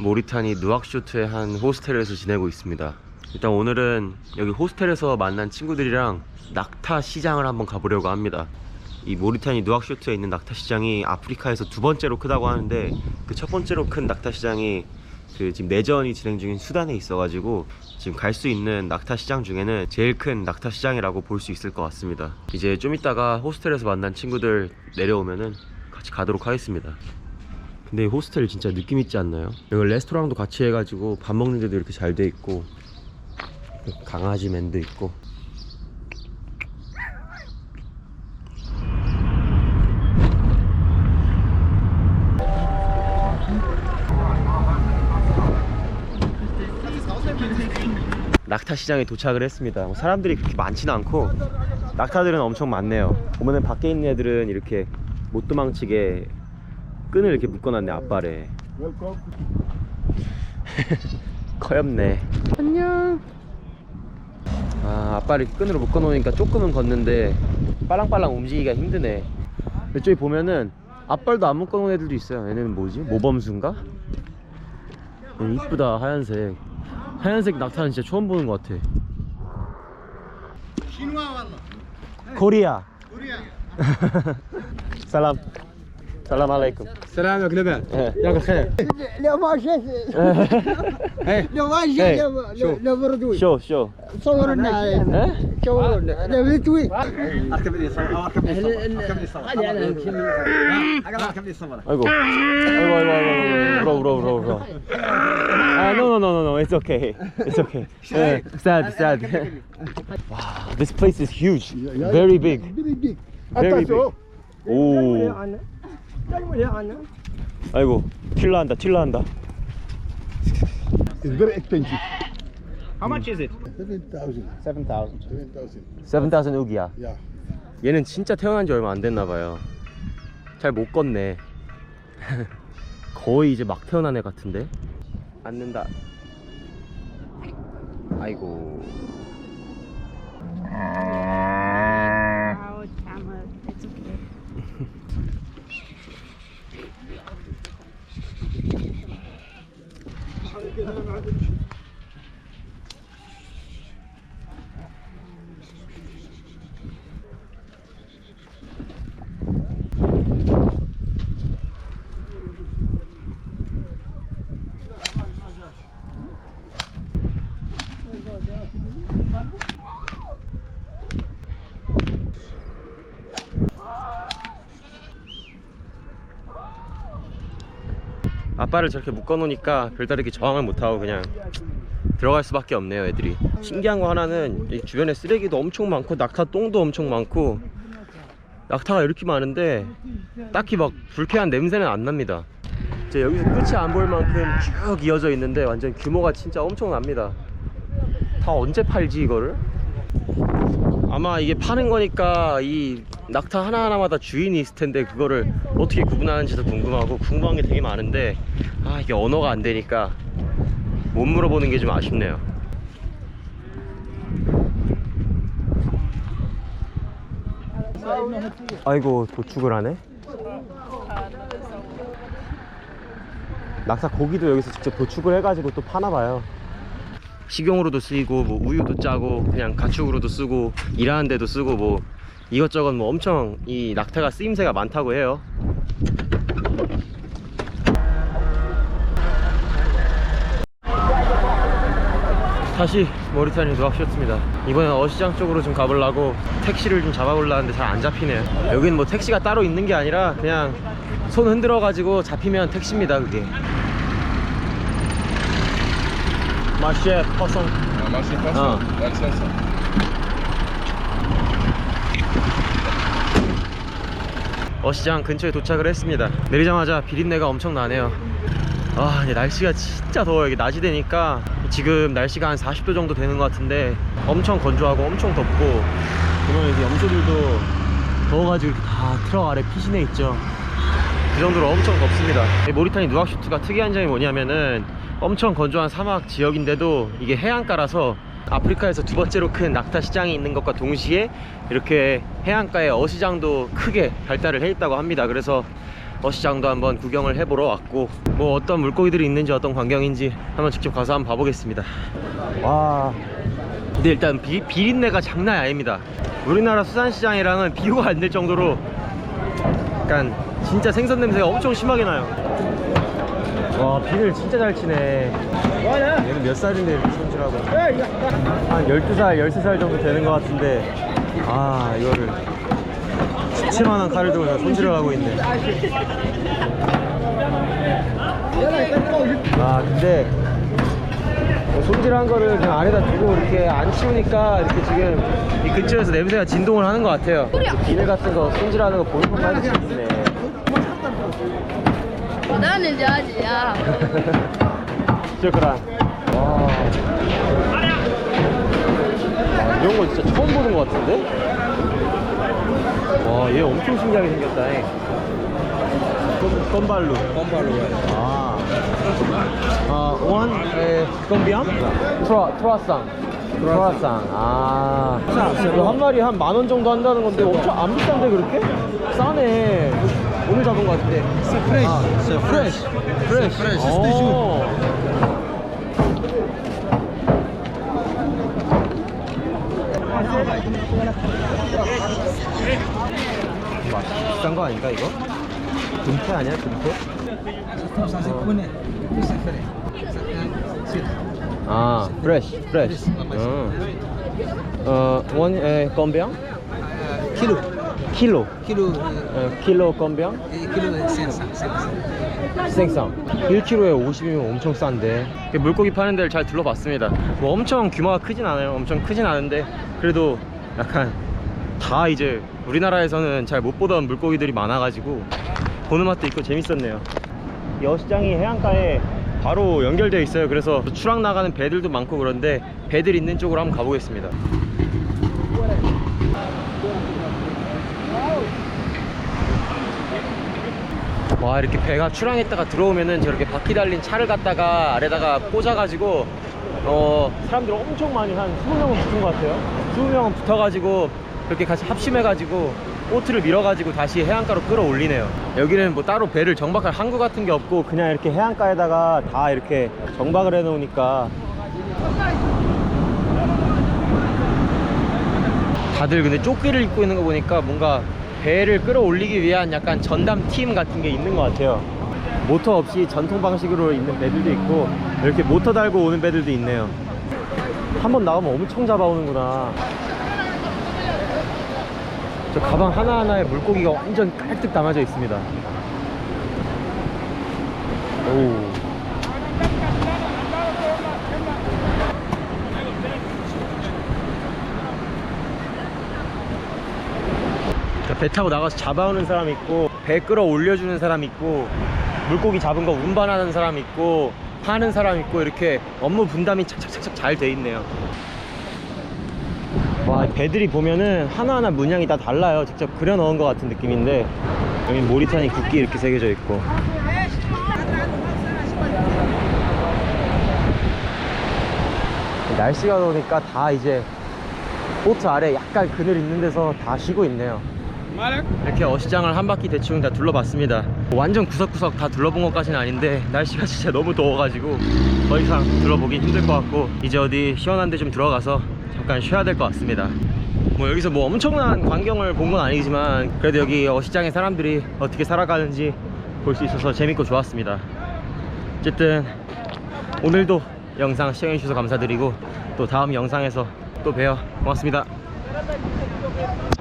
모리타니 누악쇼트의 한 호스텔에서 지내고 있습니다. 일단 오늘은 여기 호스텔에서 만난 친구들이랑 낙타 시장을 한번 가보려고 합니다. 이 모리타니 누악쇼트에 있는 낙타 시장이 아프리카에서 두 번째로 크다고 하는데 그 첫 번째로 큰 낙타 시장이 그 지금 내전이 진행 중인 수단에 있어가지고 지금 갈 수 있는 낙타 시장 중에는 제일 큰 낙타 시장이라고 볼 수 있을 것 같습니다. 이제 좀 이따가 호스텔에서 만난 친구들 내려오면은 같이 가도록 하겠습니다. 근데 이 호스텔 진짜 느낌 있지 않나요? 여기 레스토랑도 같이 해가지고 밥 먹는 데도 이렇게 잘 돼 있고 강아지 맨도 있고 낙타 시장에 도착을 했습니다. 뭐 사람들이 그렇게 많지는 않고 낙타들은 엄청 많네요. 보면은 밖에 있는 애들은 이렇게 못 도망치게 끈을 이렇게 묶어놨네 앞발에. 커엽네. 안녕. 아 앞발을 이렇게 끈으로 묶어놓으니까 조금은 걷는데 빨랑빨랑 움직이기가 힘드네. 이쪽에 보면은 앞발도 안 묶어놓은 애들도 있어요. 얘네는 뭐지? 모범수인가? 어, 이쁘다 하얀색. 하얀색 낙타는 진짜 처음 보는 것 같아. 코리아. 살람. 살람 السلام عليكم السلام عليكم لاباس ياك الخير لو ما شفت لو ما شفت لو بردوي شوف شوف صوروا لنا صوروا لنا لو بردوي اركب لي صور اركب لي صور اركب لي صور ايوا ايوا ايوا رو رو رو رو no no no no no it's okay it's okay uh, sad sad wow this place is huge very big very big Ooh. 오. 아이고 틸라 한다 틸라 한다. It's very expensive. How much is it? 7,000. 7000 7,000. 7,000 우기야. Yeah. 얘는 진짜 태어난 지 얼마 안 됐나 봐요. 잘 못 걷네. 거의 이제 막 태어난 애 같은데. 앉는다. 아이고. كده انا قاعد 아빠를 저렇게 묶어 놓으니까 별다르게 저항을 못하고 그냥 들어갈 수밖에 없네요 애들이. 신기한 거 하나는 이 주변에 쓰레기도 엄청 많고 낙타 똥도 엄청 많고 낙타가 이렇게 많은데 딱히 막 불쾌한 냄새는 안 납니다. 이제 여기서 끝이 안 보일 만큼 쭉 이어져 있는데 완전 규모가 진짜 엄청납니다. 다 언제 팔지 이거를? 아마 이게 파는 거니까 이 낙타 하나하나마다 주인이 있을 텐데 그거를 어떻게 구분하는지도 궁금하고 궁금한 게 되게 많은데 아 이게 언어가 안 되니까 못 물어보는 게 좀 아쉽네요. 아이고 도축을 하네. 낙타 고기도 여기서 직접 도축을 해가지고 또 파나 봐요. 식용으로도 쓰이고 뭐 우유도 짜고 그냥 가축으로도 쓰고 일하는 데도 쓰고 뭐 이것저것 뭐 엄청 이 낙타가 쓰임새가 많다고 해요. 다시 모리타니 도학쇼트입니다. 이번엔 어시장 쪽으로 좀 가보려고 택시를 좀 잡아보려 하는데 잘 안 잡히네요. 여긴 뭐 택시가 따로 있는 게 아니라 그냥 손 흔들어 가지고 잡히면 택시입니다 그게. 마셰 퍼성 Marché Ah. Ouais, c'est 어시장 근처에 도착을 했습니다. 내리자마자 비린내가 엄청 나네요. 아, 날씨가 진짜 더워요. 이게 낮이 되니까 지금 날씨가 한 40도 정도 되는 것 같은데 엄청 건조하고 엄청 덥고 보면 이제 염소들도 더워가지고 이렇게 다 트럭 아래 피신해 있죠. 그 정도로 엄청 덥습니다. 이 모리타니 누악슈트가 특이한 점이 뭐냐면은 엄청 건조한 사막 지역인데도 이게 해안가라서 아프리카에서 두 번째로 큰 낙타 시장이 있는 것과 동시에 이렇게 해안가에 어시장도 크게 발달을 해 있다고 합니다. 그래서 어시장도 한번 구경을 해보러 왔고 뭐 어떤 물고기들이 있는지 어떤 광경인지 한번 직접 가서 한번 봐보겠습니다. 와. 근데 일단 비, 비린내가 장난이 아닙니다. 우리나라 수산시장이랑은 비교가 안 될 정도로 약간 진짜 생선 냄새가 엄청 심하게 나요. 와 비를 진짜 잘 치네. 얘는 몇 살인데 이렇게 손질하고. 한 12살 13살 정도 되는 것 같은데 아 이거를 집채만한 칼을 들고 손질을 하고 있네. 아 근데 뭐 손질한 거를 그냥 안에다 두고 이렇게 안 치우니까 이렇게 지금 이 근처에서 냄새가 진동을 하는 것 같아요. 비늘 같은 거 손질하는 거 보는 것만 해도 재밌네 나는 좋아하지야. 슈크란 와. 와 이런 거 진짜 처음 보는 것 같은데? 와 얘 엄청 신기하게 생겼다 잉. 껌- 껌발루. 껌발루 아, 아 원, 에, 껌비암? 트라, 트라상. 트라상. 아. 이거 한 마리 한 만 원 정도 한다는 건데 엄청 안 비싼데 그렇게? 싸네. 오늘 잡은 것 같은데. 프레쉬 아, 프레쉬 프레쉬 프레쉬 오. 맛 비싼 거 아닌가 이거? 금태 아니야 금태? 아 프레쉬 프레쉬 어, 원, 에, 껌병? Kilo. 킬로 Kilo. 어, 킬로 껌병? Kilo sensa. 생쌈 1kg에 50이면 엄청 싼데 물고기 파는 데를 잘 둘러봤습니다 뭐 엄청 규모가 크진 않아요 엄청 크진 않은데 그래도 약간 다 이제 우리나라에서는 잘 못 보던 물고기들이 많아가지고 보는 맛도 있고 재밌었네요. 이 어시장이 해안가에 바로 연결되어 있어요. 그래서 추락 나가는 배들도 많고 그런데 배들 있는 쪽으로 한번 가보겠습니다. 와 이렇게 배가 출항했다가 들어오면은 저렇게 바퀴 달린 차를 갖다가 아래다가 꽂아가지고 어 사람들 엄청 많이 한 20명은 붙은 것 같아요. 20명은 붙어가지고 이렇게 같이 합심해가지고 보트를 밀어가지고 다시 해안가로 끌어올리네요. 여기는 뭐 따로 배를 정박할 항구 같은 게 없고 그냥 이렇게 해안가에다가 다 이렇게 정박을 해 놓으니까. 다들 근데 조끼를 입고 있는 거 보니까 뭔가 배를 끌어올리기 위한 약간 전담 팀 같은 게 있는 것 같아요. 모터 없이 전통 방식으로 있는 배들도 있고 이렇게 모터 달고 오는 배들도 있네요. 한 번 나가면 엄청 잡아오는구나 저 가방 하나하나에 물고기가 완전 깔뜩 담아져 있습니다. 오 배 타고 나가서 잡아오는 사람 있고 배 끌어 올려주는 사람 있고 물고기 잡은 거 운반하는 사람 있고 파는 사람 있고 이렇게 업무 분담이 착착착착 잘 돼 있네요 와이 배들이 보면은 하나하나 문양이 다 달라요. 직접 그려 넣은 것 같은 느낌인데. 여기 모리타니 국기 이렇게 새겨져 있고. 날씨가 더우니까 다 이제 보트 아래 약간 그늘 있는 데서 다 쉬고 있네요. 이렇게 어시장을 한 바퀴 대충 다 둘러봤습니다. 완전 구석구석 다 둘러본 것까지는 아닌데 날씨가 진짜 너무 더워가지고 더 이상 둘러보기 힘들 것 같고 이제 어디 시원한 데 좀 들어가서 잠깐 쉬어야 될 것 같습니다. 뭐 여기서 뭐 엄청난 광경을 본 건 아니지만 그래도 여기 어시장의 사람들이 어떻게 살아가는지 볼 수 있어서 재밌고 좋았습니다. 어쨌든 오늘도 영상 시청해주셔서 감사드리고 또 다음 영상에서 또 봬요. 고맙습니다